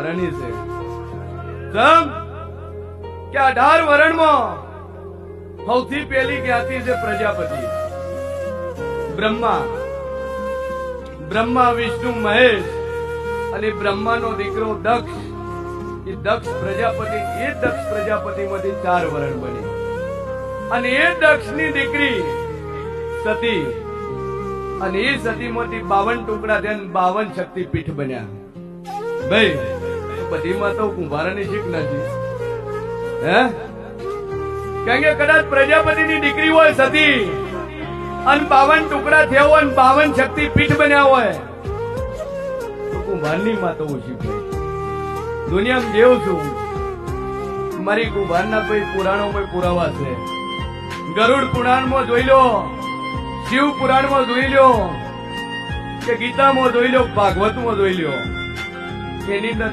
રણી છે. કે અઢાર વરણમાં સૌથી પહેલી જ્ઞાતિ છે પ્રજાપતિ. બ્રહ્મા. બ્રહ્મા, વિષ્ણુ, મહેશ અને બ્રહ્માનો દીકરો દક્ષ. એ દક્ષ પ્રજાપતિ, એ દક્ષ પ્રજાપતિમાંથી ચાર વરણ બની. અને એ દક્ષની દીકરી સતી. અને એ સતીમાંથી બાવન ટુકડા થયા બાવન શક્તિપીઠ બન્યા. ભાઈ બધીમાં તો કુંભારાની શીખ નથી હે? કારણ કે કદાચ પ્રજાપતિની દીકરી હોય સતી, અને બાવન ટુકડા થયા હોય અને શક્તિ પીઠ બન્યા હોય, તો કુંભારની માં તો ઓછી ભાઈ. દુનિયામાં દેવ છું. મારી કુંભારના કોઈ પુરાણોમાં પુરાવા છે. ગરુડ પુરાણમાં જોઈ લો, શિવ પુરાણમાં જોઈ લો, કે ગીતામાં જોઈ લો, ભાગવતમાં જોઈ લો. એની અંદર